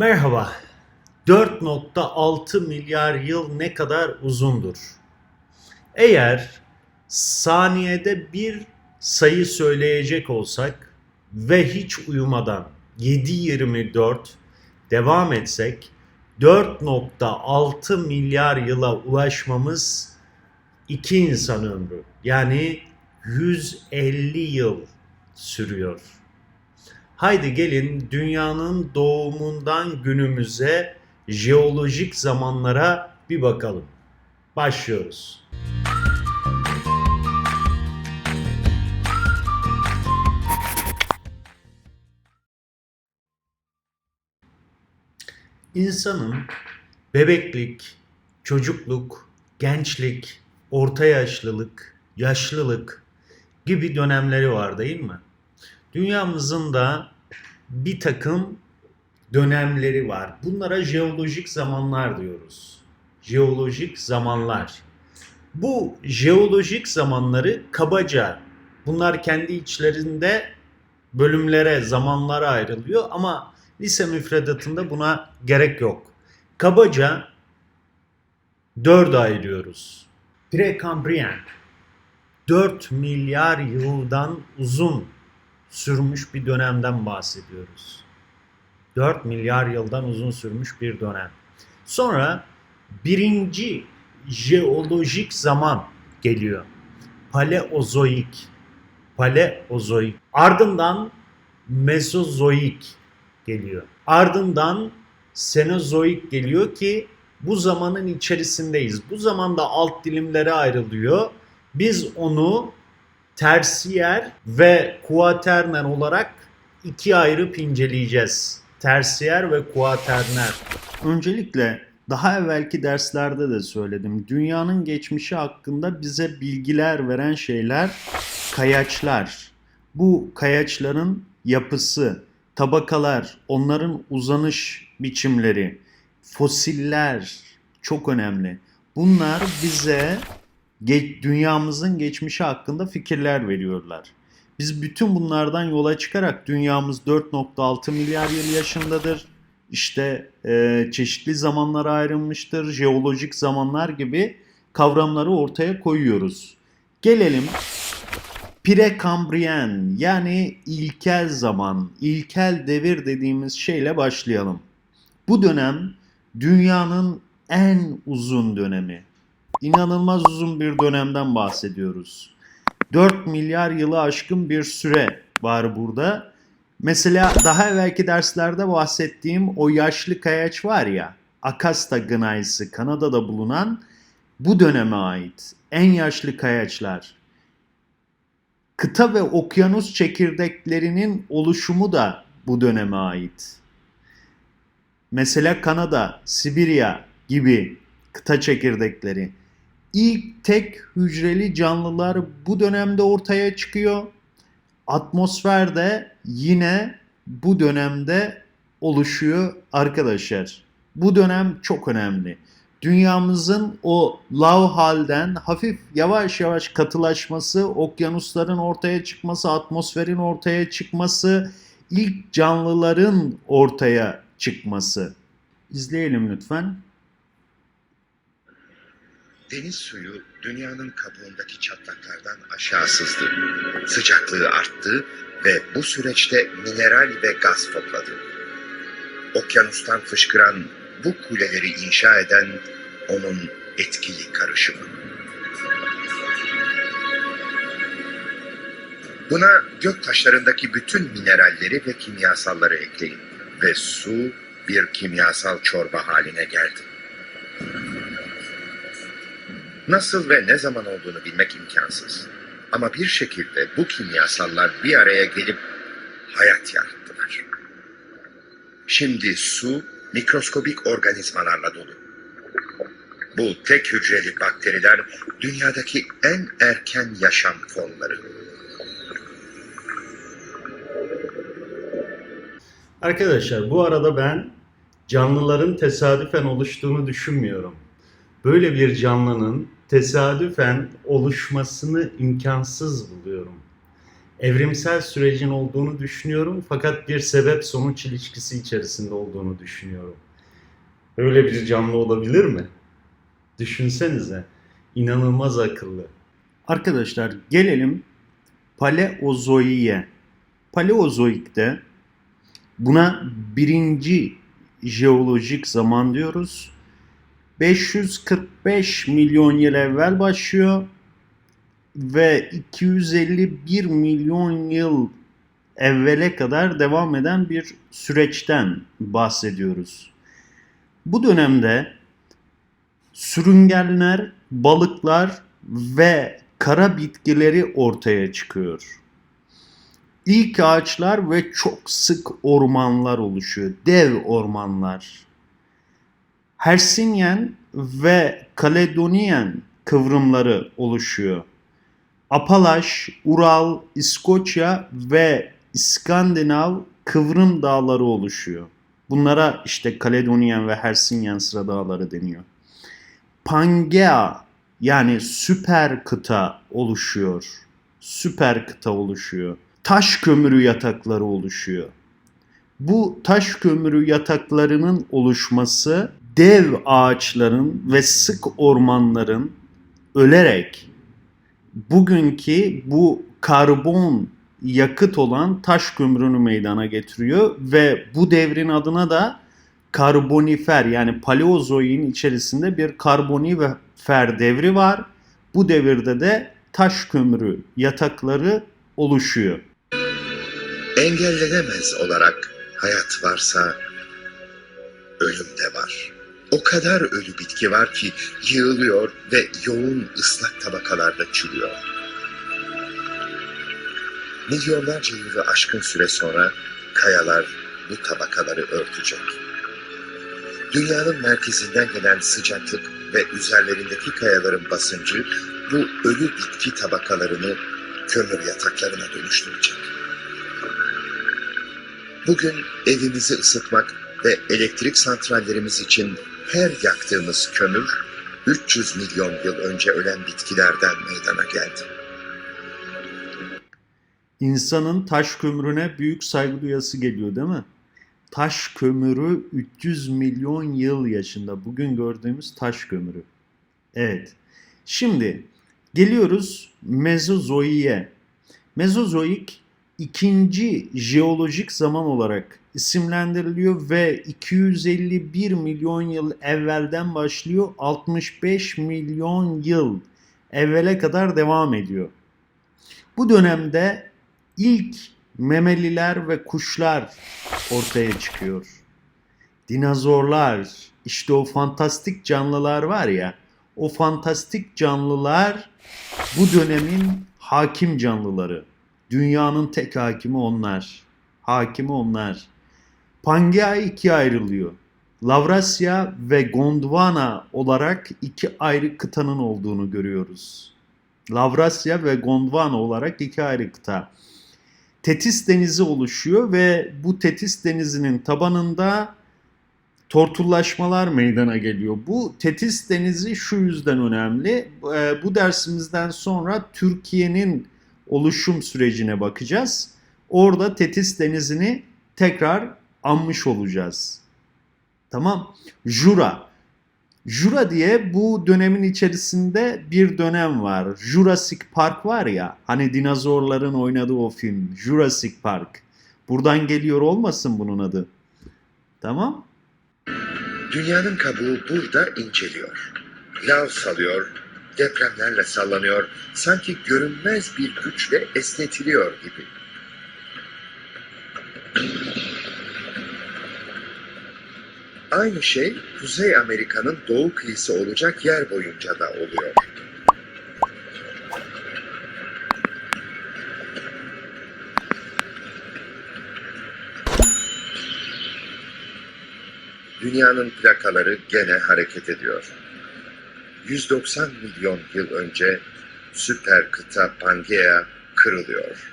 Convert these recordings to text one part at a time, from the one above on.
Merhaba. 4.6 milyar yıl ne kadar uzundur? Eğer saniyede bir sayı söyleyecek olsak ve hiç uyumadan 7-24 devam etsek 4.6 milyar yıla ulaşmamız iki insan ömrü yani 150 yıl sürüyor. Haydi gelin dünyanın doğumundan günümüze jeolojik zamanlara bir bakalım. Başlıyoruz. İnsanın bebeklik, çocukluk, gençlik, orta yaşlılık, yaşlılık gibi dönemleri var değil mi? Dünyamızın da bir takım dönemleri var. Bunlara jeolojik zamanlar diyoruz. Jeolojik zamanlar. Bu jeolojik zamanları kabaca bunlar kendi içlerinde bölümlere, zamanlara ayrılıyor ama lise müfredatında buna gerek yok. Kabaca dörde ayırıyoruz. Prekambriyen 4 milyar yıldan uzun sürmüş bir dönemden bahsediyoruz. 4 milyar yıldan uzun sürmüş bir dönem. Sonra birinci jeolojik zaman geliyor. Paleozoik. Paleozoik. Ardından Mesozoik geliyor. Ardından Senozoik geliyor ki bu zamanın içerisindeyiz. Bu zamanda alt dilimlere ayrılıyor. Biz onu tersiyer ve kuaterner olarak iki ayrı inceleyeceğiz. Tersiyer ve kuaterner. Öncelikle daha evvelki derslerde de söyledim. Dünyanın geçmişi hakkında bize bilgiler veren şeyler kayaçlar. Bu kayaçların yapısı, tabakalar, onların uzanış biçimleri, fosiller çok önemli. Bunlar bize ge- dünyamızın geçmişi hakkında fikirler veriyorlar. Biz bütün bunlardan yola çıkarak dünyamız 4.6 milyar yıl yaşındadır. İşte e, çeşitli zamanlara ayrılmıştır, jeolojik zamanlar gibi kavramları ortaya koyuyoruz. Gelelim Prekambriyen yani ilkel zaman, ilkel devir dediğimiz şeyle başlayalım. Bu dönem dünyanın en uzun dönemi. İnanılmaz uzun bir dönemden bahsediyoruz. 4 milyar yılı aşkın bir süre var burada. Mesela daha evvelki derslerde bahsettiğim o yaşlı kayaç var ya, Akasta Gneiss'i Kanada'da bulunan bu döneme ait en yaşlı kayaçlar. Kıta ve okyanus çekirdeklerinin oluşumu da bu döneme ait. Mesela Kanada, Sibirya gibi kıta çekirdekleri. İlk tek hücreli canlılar bu dönemde ortaya çıkıyor. Atmosfer de yine bu dönemde oluşuyor arkadaşlar. Bu dönem çok önemli. Dünyamızın o lav halden hafif yavaş yavaş katılaşması, okyanusların ortaya çıkması, atmosferin ortaya çıkması, ilk canlıların ortaya çıkması. İzleyelim lütfen. Deniz suyu dünyanın kabuğundaki çatlaklardan aşağı sızdı. Sıcaklığı arttı ve bu süreçte mineral ve gaz topladı. Okyanustan fışkıran bu kuleleri inşa eden onun etkili karışımı. Buna gök taşlarındaki bütün mineralleri ve kimyasalları ekleyin ve su bir kimyasal çorba haline geldi. Nasıl ve ne zaman olduğunu bilmek imkansız. Ama bir şekilde bu kimyasallar bir araya gelip hayat yarattılar. Şimdi su mikroskobik organizmalarla dolu. Bu tek hücreli bakteriler dünyadaki en erken yaşam formları. Arkadaşlar bu arada ben canlıların tesadüfen oluştuğunu düşünmüyorum. Böyle bir canlının tesadüfen oluşmasını imkansız buluyorum. evrimsel sürecin olduğunu düşünüyorum fakat bir sebep sonuç ilişkisi içerisinde olduğunu düşünüyorum. Öyle bir canlı olabilir mi? Düşünsenize. İnanılmaz akıllı. Arkadaşlar gelelim Paleozoiğe. Paleozoik'te buna birinci jeolojik zaman diyoruz. 545 milyon yıl evvel başlıyor ve 251 milyon yıl evvele kadar devam eden bir süreçten bahsediyoruz. Bu dönemde sürüngenler, balıklar ve kara bitkileri ortaya çıkıyor. İlk ağaçlar ve çok sık ormanlar oluşuyor. Dev ormanlar. Hersinyen ve Kaledoniyen kıvrımları oluşuyor. Apalaş, Ural, İskoçya ve İskandinav kıvrım dağları oluşuyor. Bunlara işte Kaledoniyen ve Hersinyen sıra dağları deniyor. Pangea yani süper kıta oluşuyor. Süper kıta oluşuyor. Taş kömürü yatakları oluşuyor. Bu taş kömürü yataklarının oluşması dev ağaçların ve sık ormanların ölerek bugünkü bu karbon yakıt olan taş kömürünü meydana getiriyor ve bu devrin adına da karbonifer yani paleozoiğin içerisinde bir karbonifer devri var. Bu devirde de taş kömürü yatakları oluşuyor. Engellenemez olarak hayat varsa ölüm de var. O kadar ölü bitki var ki yığılıyor ve yoğun ıslak tabakalarda çürüyor. Milyonlarca yılı aşkın süre sonra kayalar bu tabakaları örtecek. Dünyanın merkezinden gelen sıcaklık ve üzerlerindeki kayaların basıncı bu ölü bitki tabakalarını kömür yataklarına dönüştürecek. Bugün evimizi ısıtmak ve elektrik santrallerimiz için her yaktığımız kömür 300 milyon yıl önce ölen bitkilerden meydana geldi. İnsanın taş kömürüne büyük saygı duyası geliyor değil mi? Taş kömürü 300 milyon yıl yaşında. Bugün gördüğümüz taş kömürü. Evet. Şimdi geliyoruz Mezozoiğe. Mezozoik ikinci jeolojik zaman olarak isimlendiriliyor ve 251 milyon yıl evvelden başlıyor. 65 milyon yıl evvele kadar devam ediyor. Bu dönemde ilk memeliler ve kuşlar ortaya çıkıyor. Dinozorlar, işte o fantastik canlılar var ya, o fantastik canlılar bu dönemin hakim canlıları. Dünyanın tek hakimi onlar. Hakimi onlar. Pangea ikiye ayrılıyor. Lavrasya ve Gondwana olarak iki ayrı kıtanın olduğunu görüyoruz. Lavrasya ve Gondwana olarak iki ayrı kıta. Tetis Denizi oluşuyor ve bu Tetis Denizi'nin tabanında tortullaşmalar meydana geliyor. Bu Tetis Denizi şu yüzden önemli. Ee, Bu dersimizden sonra Türkiye'nin oluşum sürecine bakacağız. Orada Tetis Denizi'ni tekrar anmış olacağız. Tamam. Jura. Jura diye bu dönemin içerisinde bir dönem var. Jurassic Park var ya, hani dinozorların oynadığı o film. Jurassic Park. Buradan geliyor olmasın bunun adı. Tamam? Dünyanın kabuğu burada inceliyor. Lav salıyor, depremlerle sallanıyor, sanki görünmez bir güçle esnetiliyor gibi. Aynı şey Kuzey Amerika'nın doğu kıyısı olacak yer boyunca da oluyor. Dünyanın plakaları gene hareket ediyor. 190 milyon yıl önce süper kıta Pangea kırılıyor.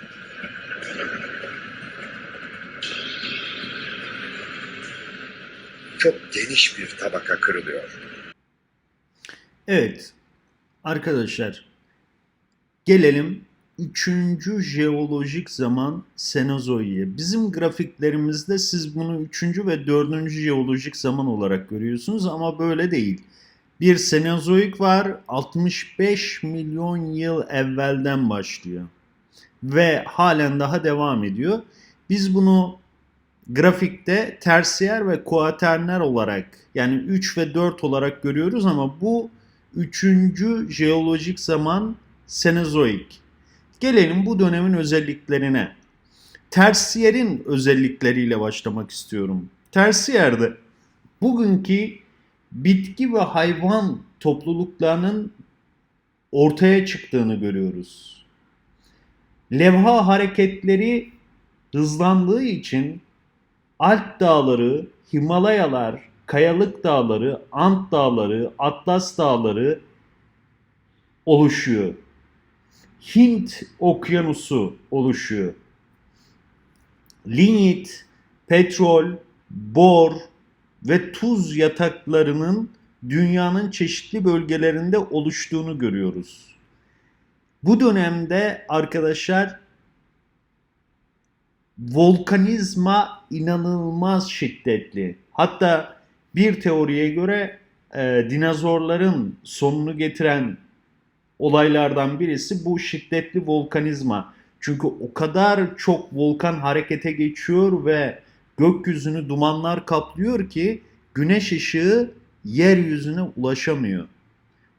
Çok geniş bir tabaka kırılıyor. Evet. Arkadaşlar gelelim üçüncü jeolojik zaman Senozoiye. Bizim grafiklerimizde siz bunu üçüncü ve dördüncü jeolojik zaman olarak görüyorsunuz ama böyle değil. Bir Senozoik var 65 milyon yıl evvelden başlıyor ve halen daha devam ediyor. Biz bunu grafikte tersiyer ve kuaterner olarak yani 3 ve 4 olarak görüyoruz ama bu üçüncü jeolojik zaman Senozoik. Gelelim bu dönemin özelliklerine. Tersiyerin özellikleriyle başlamak istiyorum. Tersiyerde bugünkü bitki ve hayvan topluluklarının ortaya çıktığını görüyoruz. Levha hareketleri hızlandığı için Alp dağları, Himalayalar, Kayalık dağları, Ant dağları, Atlas dağları oluşuyor. Hint okyanusu oluşuyor. Lignit, petrol, bor ve tuz yataklarının dünyanın çeşitli bölgelerinde oluştuğunu görüyoruz. Bu dönemde arkadaşlar volkanizma inanılmaz şiddetli. Hatta bir teoriye göre e, dinozorların sonunu getiren olaylardan birisi bu şiddetli volkanizma. Çünkü o kadar çok volkan harekete geçiyor ve gökyüzünü dumanlar kaplıyor ki güneş ışığı yeryüzüne ulaşamıyor.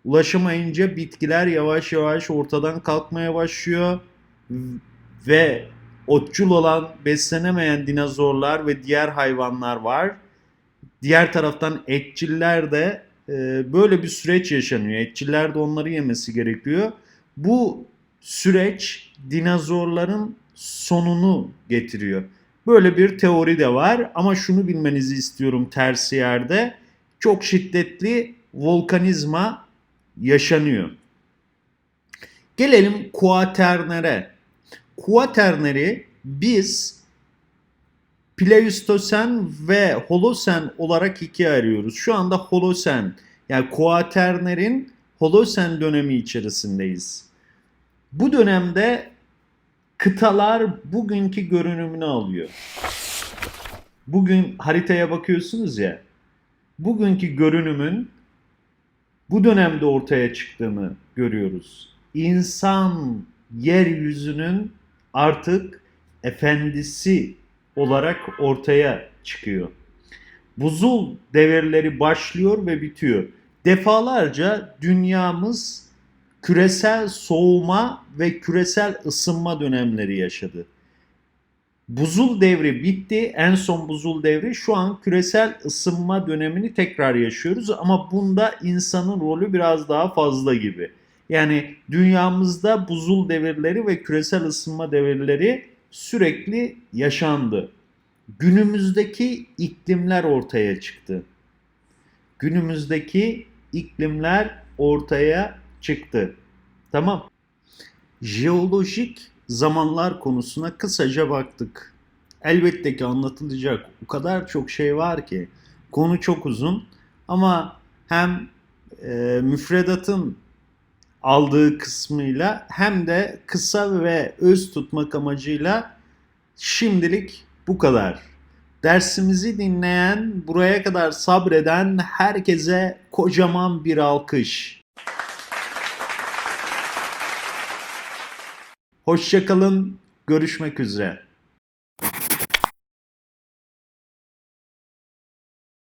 Ulaşamayınca bitkiler yavaş yavaş ortadan kalkmaya başlıyor ve otçul olan beslenemeyen dinozorlar ve diğer hayvanlar var. Diğer taraftan etçiller de e, böyle bir süreç yaşanıyor. Etçiller de onları yemesi gerekiyor. Bu süreç dinozorların sonunu getiriyor. Böyle bir teori de var ama şunu bilmenizi istiyorum tersi yerde. Çok şiddetli volkanizma yaşanıyor. Gelelim kuaternere. Kuaterneri biz Pleistosen ve Holosen olarak ikiye ayırıyoruz. Şu anda Holosen yani Kuaterner'in Holosen dönemi içerisindeyiz. Bu dönemde kıtalar bugünkü görünümünü alıyor. Bugün haritaya bakıyorsunuz ya. Bugünkü görünümün bu dönemde ortaya çıktığını görüyoruz. İnsan yeryüzünün artık efendisi olarak ortaya çıkıyor. Buzul devirleri başlıyor ve bitiyor. Defalarca dünyamız küresel soğuma ve küresel ısınma dönemleri yaşadı. Buzul devri bitti. En son buzul devri şu an küresel ısınma dönemini tekrar yaşıyoruz ama bunda insanın rolü biraz daha fazla gibi. Yani dünyamızda buzul devirleri ve küresel ısınma devirleri sürekli yaşandı. Günümüzdeki iklimler ortaya çıktı. Günümüzdeki iklimler ortaya çıktı. Tamam. Jeolojik zamanlar konusuna kısaca baktık. Elbette ki anlatılacak o kadar çok şey var ki konu çok uzun ama hem e, müfredatın aldığı kısmıyla hem de kısa ve öz tutmak amacıyla şimdilik bu kadar. Dersimizi dinleyen, buraya kadar sabreden herkese kocaman bir alkış. Hoşçakalın, görüşmek üzere.